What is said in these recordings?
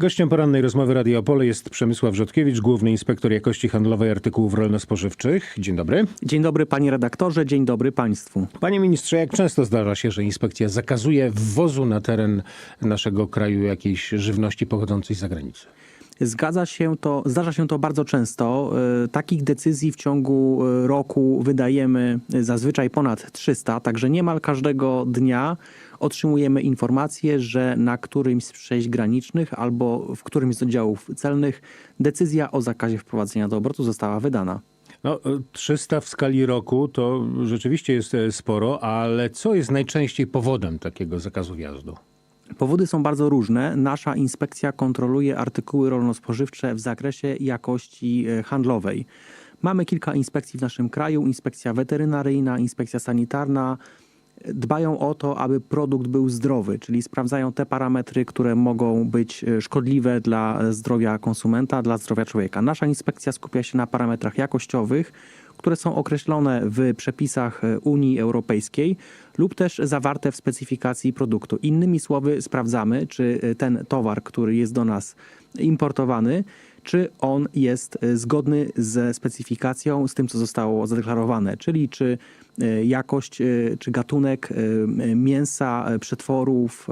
Gościem porannej rozmowy Radio Opole jest Przemysław Rzodkiewicz, główny inspektor jakości handlowej artykułów rolno-spożywczych. Dzień dobry. Dzień dobry panie redaktorze, dzień dobry państwu. Panie ministrze, jak często zdarza się, że inspekcja zakazuje wwozu na teren naszego kraju jakiejś żywności pochodzącej z zagranicy? Zgadza się to, zdarza się to bardzo często. E, Takich decyzji w ciągu e, roku wydajemy zazwyczaj ponad 300, także niemal każdego dnia otrzymujemy informację, że na którymś z przejść granicznych albo w którymś z oddziałów celnych decyzja o zakazie wprowadzenia do obrotu została wydana. No, 300 w skali roku to rzeczywiście jest e, sporo, ale co jest najczęściej powodem takiego zakazu wjazdu? Powody są bardzo różne. Nasza inspekcja kontroluje artykuły rolno-spożywcze w zakresie jakości e, handlowej. Mamy kilka inspekcji w naszym kraju: inspekcja weterynaryjna, inspekcja sanitarna. Dbają o to, aby produkt był zdrowy, czyli sprawdzają te parametry, które mogą być e, szkodliwe dla zdrowia konsumenta, dla zdrowia człowieka. Nasza inspekcja skupia się na parametrach jakościowych, które są określone w przepisach e, Unii Europejskiej lub też zawarte w specyfikacji produktu. Innymi słowy, sprawdzamy, czy ten towar, który jest do nas importowany, czy on jest e, zgodny ze specyfikacją, z tym, co zostało zadeklarowane, czyli czy e, jakość, e, czy gatunek mięsa, przetworów,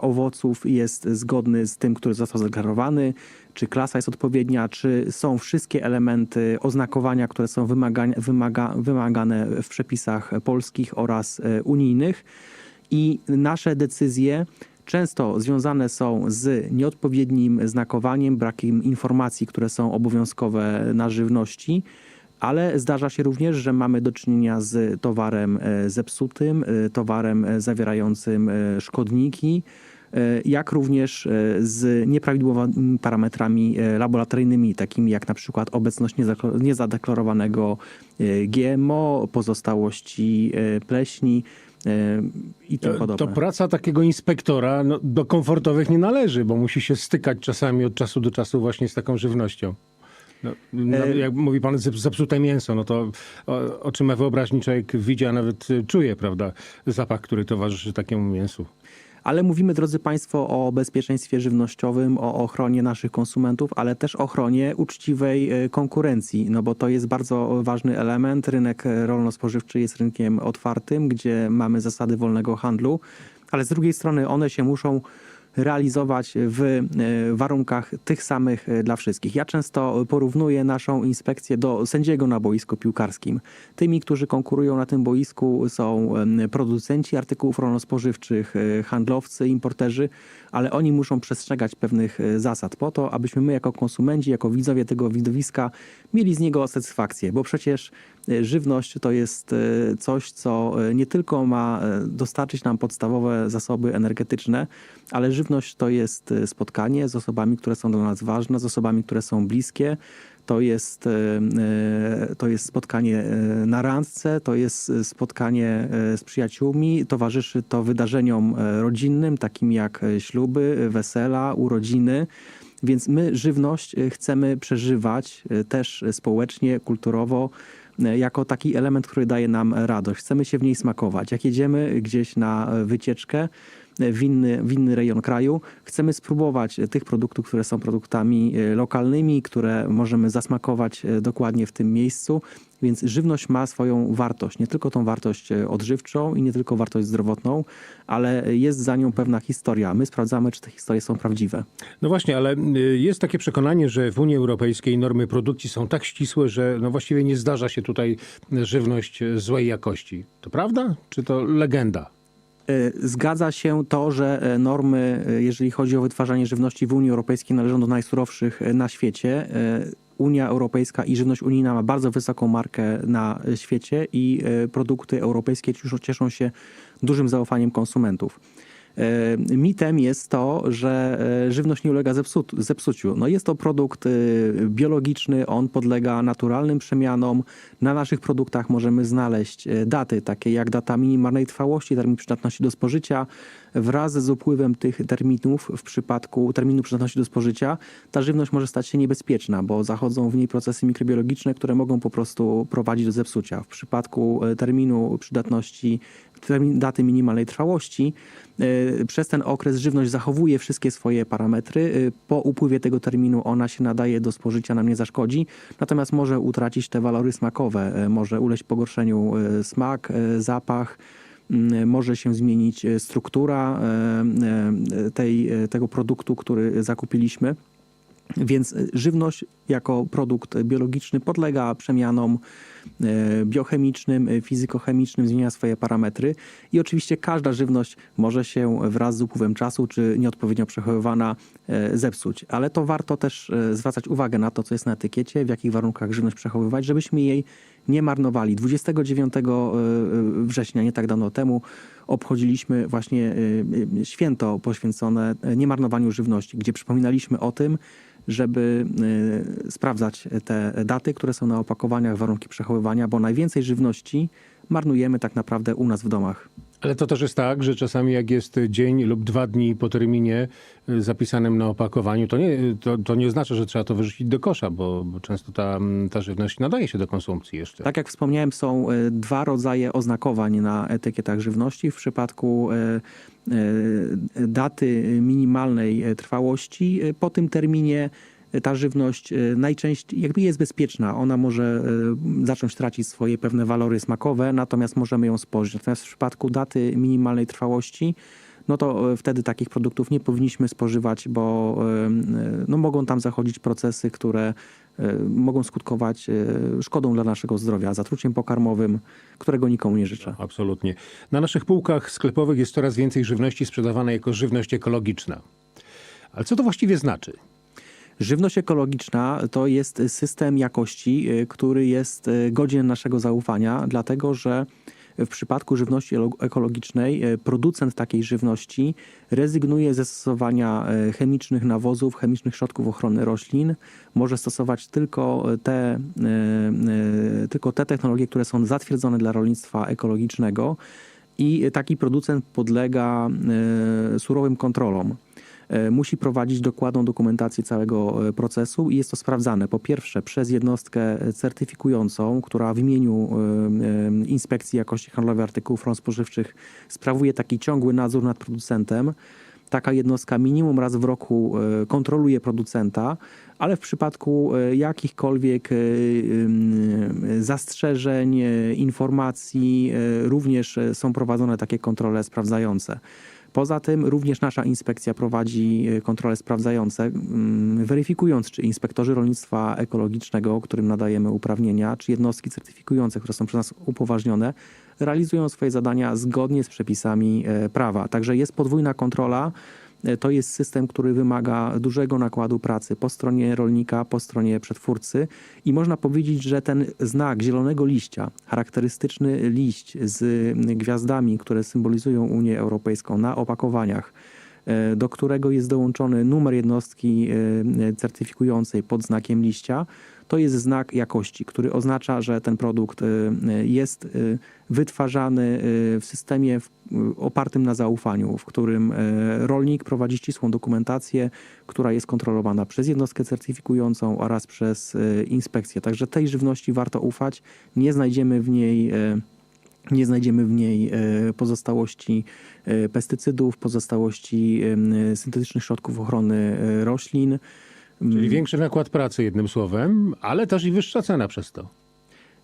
owoców jest zgodny z tym, który został zadeklarowany, czy klasa jest odpowiednia, czy są wszystkie elementy oznakowania, które są wymagane, wymaga, wymagane w przepisach polskich oraz unijnych. I nasze decyzje często związane są z nieodpowiednim znakowaniem, brakiem informacji, które są obowiązkowe na żywności. Ale zdarza się również, że mamy do czynienia z towarem e, zepsutym, e, towarem e, zawierającym szkodniki, jak również z nieprawidłowymi parametrami laboratoryjnymi, takimi jak na przykład obecność niezadeklarowanego GMO, pozostałości pleśni i tym To, podobne. to praca takiego inspektora no, do komfortowych nie należy, bo musi się stykać czasami od czasu do czasu właśnie z taką żywnością. No, no, E- jak mówi pan zep- zepsute mięso, no to o, oczy ma wyobraźni człowiek widzi, a nawet czuje, prawda, zapach, który towarzyszy takiemu mięsu. Ale mówimy, drodzy Państwo, o bezpieczeństwie żywnościowym, o ochronie naszych konsumentów, ale też ochronie uczciwej e, konkurencji, no bo to jest bardzo ważny element. Rynek e, rolno-spożywczy jest rynkiem otwartym, gdzie mamy zasady wolnego handlu, ale z drugiej strony one się muszą realizować w e, warunkach tych samych e, dla wszystkich. Ja często porównuję naszą inspekcję do sędziego na boisku piłkarskim. Tymi, którzy konkurują na tym boisku są producenci artykułów rolno-spożywczych, e, handlowcy, importerzy, ale oni muszą przestrzegać pewnych zasad po to, abyśmy my jako konsumenci, jako widzowie tego widowiska mieli z niego satysfakcję, bo przecież żywność to jest e, coś, co e, nie tylko ma e, dostarczyć nam podstawowe zasoby energetyczne, ale żywność to jest e, spotkanie z osobami, które są dla nas ważne, z osobami, które są bliskie. To jest, e, e, to jest spotkanie e, na randce, to jest e, spotkanie e, z przyjaciółmi. Towarzyszy to wydarzeniom e, rodzinnym, takim jak e, śluby, wesela, urodziny. Więc my żywność e, chcemy przeżywać e, też społecznie, kulturowo, e, jako taki element, który daje nam radość. Chcemy się w niej smakować. Jak jedziemy gdzieś na e, wycieczkę e, w inny, w inny rejon kraju, chcemy spróbować tych produktów, które są produktami e, lokalnymi, które możemy zasmakować e, dokładnie w tym miejscu. Więc żywność ma swoją wartość, nie tylko tą wartość e, odżywczą i nie tylko wartość zdrowotną, ale jest za nią pewna historia. My sprawdzamy, czy te historie są prawdziwe. No właśnie, ale jest takie przekonanie, że w Unii Europejskiej normy produkcji są tak ścisłe, że no właściwie nie zdarza się tutaj żywność złej jakości. To prawda? Czy to legenda? E, Zgadza się to, że e, normy, e, jeżeli chodzi o wytwarzanie żywności w Unii Europejskiej, należą do najsurowszych na świecie. Unia Europejska i żywność unijna ma bardzo wysoką markę na świecie i produkty europejskie cieszą się dużym zaufaniem konsumentów. E, Mitem jest to, że e, żywność nie ulega zepsuciu. No jest to produkt e, biologiczny, on podlega naturalnym przemianom. Na naszych produktach możemy znaleźć daty, takie jak data minimalnej trwałości, termin przydatności do spożycia, wraz z upływem tych terminów, w przypadku terminu przydatności do spożycia, ta żywność może stać się niebezpieczna, bo zachodzą w niej procesy mikrobiologiczne, które mogą po prostu prowadzić do zepsucia. W przypadku e, terminu przydatności, termin, daty minimalnej trwałości, e, przez ten okres żywność zachowuje wszystkie swoje parametry. E, Po upływie tego terminu ona się nadaje do spożycia, nam nie zaszkodzi, natomiast może utracić te walory smakowe, może ulegć pogorszeniu smak, zapach, może się zmienić e, struktura e, e, tej, tego produktu, który zakupiliśmy. Więc żywność jako produkt biologiczny podlega przemianom biochemicznym, fizykochemicznym, zmienia swoje parametry i oczywiście każda żywność może się wraz z upływem czasu czy nieodpowiednio przechowywana zepsuć. Ale to warto też zwracać uwagę na to, co jest na etykiecie, w jakich warunkach żywność przechowywać, żebyśmy jej nie marnowali. 29 e, września, nie tak dawno temu, obchodziliśmy właśnie e, e, święto poświęcone e, niemarnowaniu żywności, gdzie przypominaliśmy o tym, żeby e, sprawdzać te daty, które są na opakowaniach, warunki przechowywania, bo najwięcej żywności marnujemy tak naprawdę u nas w domach. Ale to też jest tak, że czasami jak jest dzień lub dwa dni po terminie y, zapisanym na opakowaniu, to nie, to, to nie oznacza, że trzeba to wyrzucić do kosza, bo, bo często ta, ta żywność nadaje się do konsumpcji jeszcze. Tak jak wspomniałem, są e, dwa rodzaje oznakowań na etykietach żywności. W przypadku e, daty minimalnej trwałości, po tym terminie ta żywność e, najczęściej jakby jest bezpieczna. Ona może e, zacząć tracić swoje pewne walory smakowe, natomiast możemy ją spożyć. Natomiast w przypadku daty minimalnej trwałości, no to e, wtedy takich produktów nie powinniśmy spożywać, bo no, mogą tam zachodzić procesy, które mogą skutkować szkodą dla naszego zdrowia, zatruciem pokarmowym, którego nikomu nie życzę. Absolutnie. Na naszych półkach sklepowych jest coraz więcej żywności sprzedawanej jako żywność ekologiczna. Ale co to właściwie znaczy? Żywność ekologiczna to jest system jakości, y, który jest y, godzien naszego zaufania, dlatego że w przypadku żywności ekologicznej y, producent takiej żywności rezygnuje ze stosowania chemicznych nawozów, chemicznych środków ochrony roślin. Może stosować tylko te, tylko te technologie, które są zatwierdzone dla rolnictwa ekologicznego i taki producent podlega surowym kontrolom musi prowadzić dokładną dokumentację całego e, procesu i jest to sprawdzane po pierwsze przez jednostkę certyfikującą, która w imieniu e, e, Inspekcji Jakości Handlowej Artykułów Rolno-Spożywczych sprawuje taki ciągły nadzór nad producentem. Taka jednostka minimum raz w roku e, kontroluje producenta, ale w przypadku e, jakichkolwiek e, zastrzeżeń, e, informacji, e, również e, są prowadzone takie kontrole sprawdzające. Poza tym również nasza inspekcja prowadzi e, kontrole sprawdzające, mm, weryfikując, czy inspektorzy rolnictwa ekologicznego, którym nadajemy uprawnienia, czy jednostki certyfikujące, które są przez nas upoważnione, realizują swoje zadania zgodnie z przepisami e, prawa. Także jest podwójna kontrola. To jest system, który wymaga dużego nakładu pracy po stronie rolnika, po stronie przetwórcy. I można powiedzieć, że ten znak zielonego liścia, charakterystyczny liść z gwiazdami, które symbolizują Unię Europejską na opakowaniach, e, do którego jest dołączony numer jednostki e, certyfikującej pod znakiem liścia, to jest znak jakości, który oznacza, że ten produkt e, jest e, wytwarzany w systemie opartym na zaufaniu, w którym rolnik prowadzi ścisłą dokumentację, która jest kontrolowana przez jednostkę certyfikującą oraz przez inspekcję. Także tej żywności warto ufać. Nie znajdziemy w niej nie znajdziemy w niej pozostałości pestycydów, pozostałości syntetycznych środków ochrony roślin. Czyli większy nakład pracy jednym słowem, ale też i wyższa cena przez to.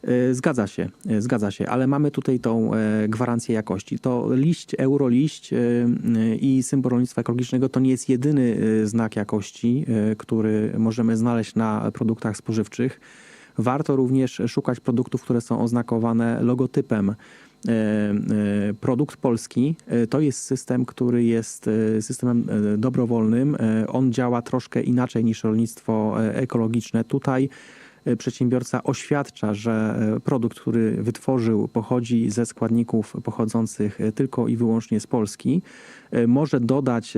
E, Zgadza się, e, zgadza się, ale mamy tutaj tą e, gwarancję jakości. To liść, euroliść i symbol rolnictwa ekologicznego to nie jest jedyny znak jakości, który możemy znaleźć na produktach spożywczych. Warto również szukać produktów, które są oznakowane logotypem. E, e, Produkt polski e, to jest system, który jest systemem dobrowolnym. On działa troszkę inaczej niż rolnictwo ekologiczne. Tutaj przedsiębiorca oświadcza, że produkt, który wytworzył, pochodzi ze składników pochodzących tylko i wyłącznie z Polski. Może dodać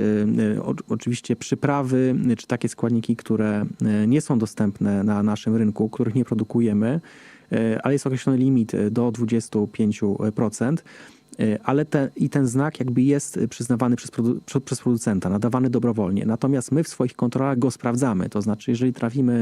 oczywiście przyprawy, czy takie składniki, które nie są dostępne na naszym rynku, których nie produkujemy, ale jest określony limit e, do 25%. E, Ale te, i ten znak jakby jest przyznawany przez, produ, prze- przez producenta, nadawany dobrowolnie. Natomiast my w swoich kontrolach go sprawdzamy. To znaczy, jeżeli trafimy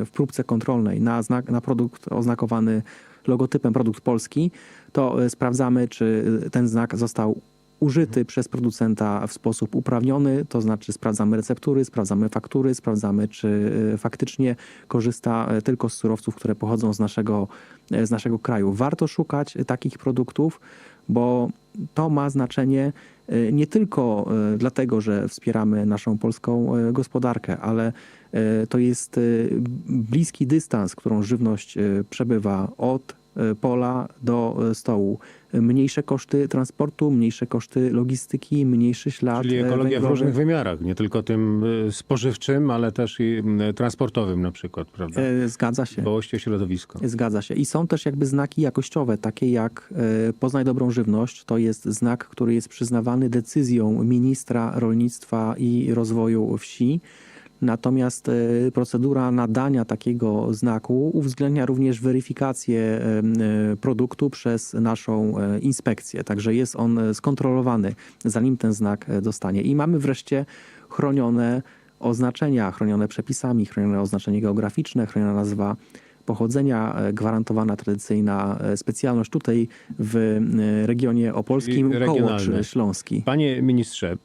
e, w próbce kontrolnej na, znak, na produkt oznakowany logotypem produkt polski, to e, sprawdzamy, czy ten znak został użyty przez producenta w sposób uprawniony, to znaczy sprawdzamy receptury, sprawdzamy faktury, sprawdzamy, czy e, faktycznie korzysta e, tylko z surowców, które pochodzą z naszego, e, z naszego kraju. Warto szukać takich produktów, bo to ma znaczenie nie tylko dlatego, że wspieramy naszą polską gospodarkę, ale to jest bliski dystans, którą żywność przebywa od pola do e, stołu. Mniejsze koszty transportu, mniejsze koszty logistyki, mniejszy ślad Czyli e, ekologia w węglowy. różnych wymiarach, nie tylko tym spożywczym, ale też i transportowym na przykład, prawda? E, Zgadza się. Dbałość o środowisko. Zgadza się. I są też jakby znaki jakościowe, takie jak e, Poznaj dobrą żywność. To jest znak, który jest przyznawany decyzją ministra rolnictwa i rozwoju wsi. Natomiast e, procedura nadania takiego znaku uwzględnia również weryfikację e, e, produktu przez naszą inspekcję. Także jest on skontrolowany, zanim ten znak dostanie. I mamy wreszcie chronione oznaczenia, chronione przepisami, chronione oznaczenie geograficzne, chroniona nazwa pochodzenia, e, gwarantowana tradycyjna e, specjalność tutaj w e, regionie opolskim, regionalny. Śląski. Panie ministrze,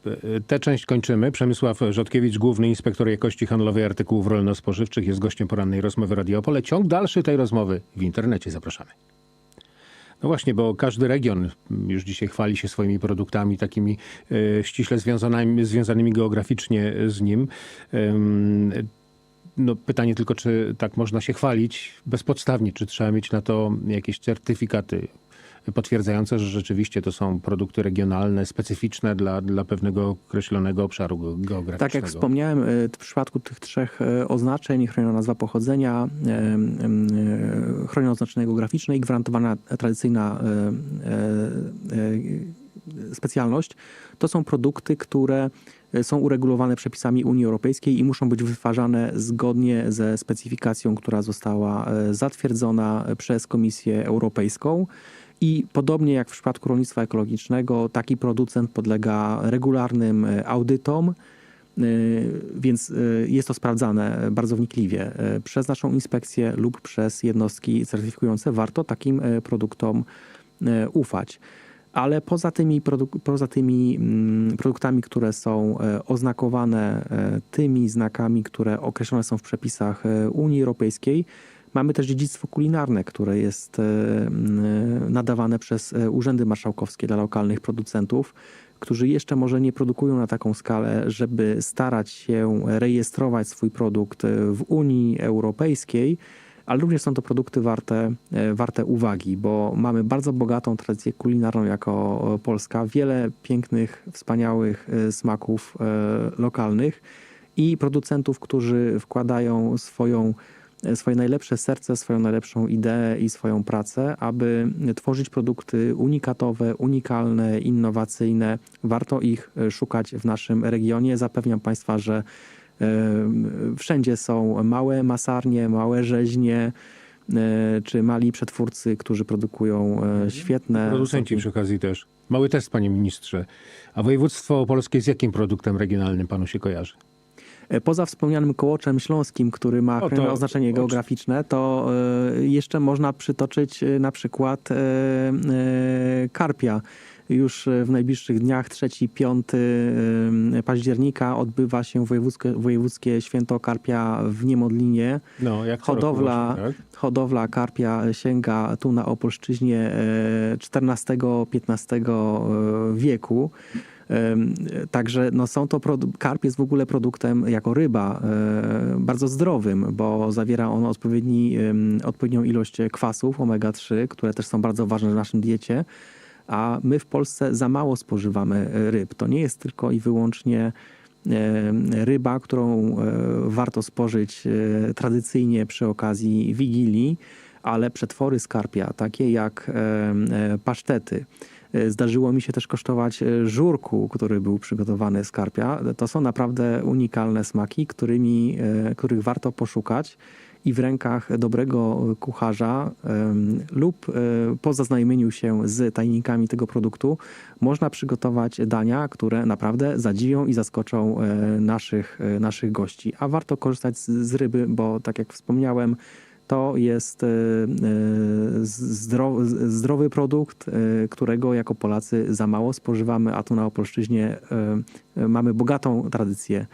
tę część kończymy. Przemysław Rzodkiewicz, główny inspektor jakości handlowej artykułów rolno-spożywczych, jest gościem porannej rozmowy Radio Opole. Ciąg dalszy tej rozmowy w internecie. Zapraszamy. No właśnie, bo każdy region już dzisiaj chwali się swoimi produktami takimi ściśle związanymi, związanymi geograficznie z nim. No pytanie tylko, czy tak można się chwalić bezpodstawnie, czy trzeba mieć na to jakieś certyfikaty potwierdzające, że rzeczywiście to są produkty regionalne, specyficzne dla, dla pewnego określonego obszaru ge- geograficznego. Tak jak wspomniałem, e, w przypadku tych trzech e, oznaczeń, chroniona nazwa pochodzenia, e, chronione oznaczenie geograficzne i gwarantowana tradycyjna specjalność, to są produkty, które są uregulowane przepisami Unii Europejskiej i muszą być wytwarzane zgodnie ze specyfikacją, która została e, zatwierdzona przez Komisję Europejską. I podobnie jak w przypadku rolnictwa ekologicznego, taki producent podlega regularnym e, audytom, więc jest to sprawdzane bardzo wnikliwie przez naszą inspekcję lub przez jednostki certyfikujące. Warto takim produktom ufać. Ale poza tymi, produk- poza tymi mm, produktami, które są e, oznakowane e, tymi znakami, które określone są w przepisach e, Unii Europejskiej, mamy też dziedzictwo kulinarne, które jest mm, nadawane przez urzędy marszałkowskie dla lokalnych producentów, którzy jeszcze może nie produkują na taką skalę, żeby starać się rejestrować swój produkt w Unii Europejskiej, ale również są to produkty warte, e, warte uwagi, bo mamy bardzo bogatą tradycję kulinarną jako e, Polska, wiele pięknych, wspaniałych e, smaków lokalnych i producentów, którzy wkładają swoją, swoje najlepsze serce, swoją najlepszą ideę i swoją pracę, aby tworzyć produkty unikatowe, unikalne, innowacyjne. Warto ich szukać w naszym regionie. Zapewniam Państwa, że wszędzie są małe masarnie, małe rzeźnie, e, czy mali przetwórcy, którzy produkują e, świetne Producenci przy okazji też. Mały test, panie ministrze. A województwo opolskie z jakim produktem regionalnym panu się kojarzy? E, Poza wspomnianym kołoczem śląskim, który ma O, to- oznaczenie geograficzne, to jeszcze można przytoczyć na przykład karpia. Już e, w najbliższych dniach, 3-5 e, października, odbywa się wojewódzkie, wojewódzkie święto karpia w Niemodlinie. No, jak roku Hodowla, właśnie, tak? hodowla karpia sięga tu na Opolszczyźnie XIV-XV e, wieku. Także no są to karp jest w ogóle produktem jako ryba bardzo zdrowym, bo zawiera on odpowiedni, odpowiednią ilość kwasów omega-3, które też są bardzo ważne w naszym diecie. A my w Polsce za mało spożywamy e, ryb. To nie jest tylko i wyłącznie e, ryba, którą e, warto spożyć tradycyjnie przy okazji Wigilii, ale przetwory skarpia, takie jak pasztety, Zdarzyło mi się też kosztować żurku, który był przygotowany z karpia. To są naprawdę unikalne smaki, którymi, których warto poszukać i w rękach dobrego kucharza lub e, po zaznajomieniu się z tajnikami tego produktu można przygotować dania, które naprawdę zadziwią i zaskoczą e, naszych, e, naszych gości. A warto korzystać z, ryby, bo tak jak wspomniałem, to jest zdro, zdrowy produkt, którego jako Polacy za mało spożywamy, a tu na Opolszczyźnie mamy bogatą tradycję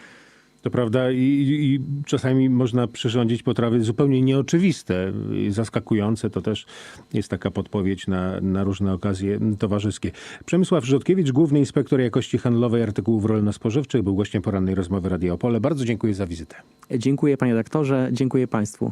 To prawda i, i, czasami można przyrządzić potrawy zupełnie nieoczywiste, zaskakujące. To też jest taka podpowiedź na, na różne okazje towarzyskie. Przemysław Rzodkiewicz, główny inspektor jakości handlowej artykułów rolno-spożywczych, był gościem porannej rozmowy Radio Opole. Bardzo dziękuję za wizytę. Dziękuję panie doktorze, dziękuję państwu.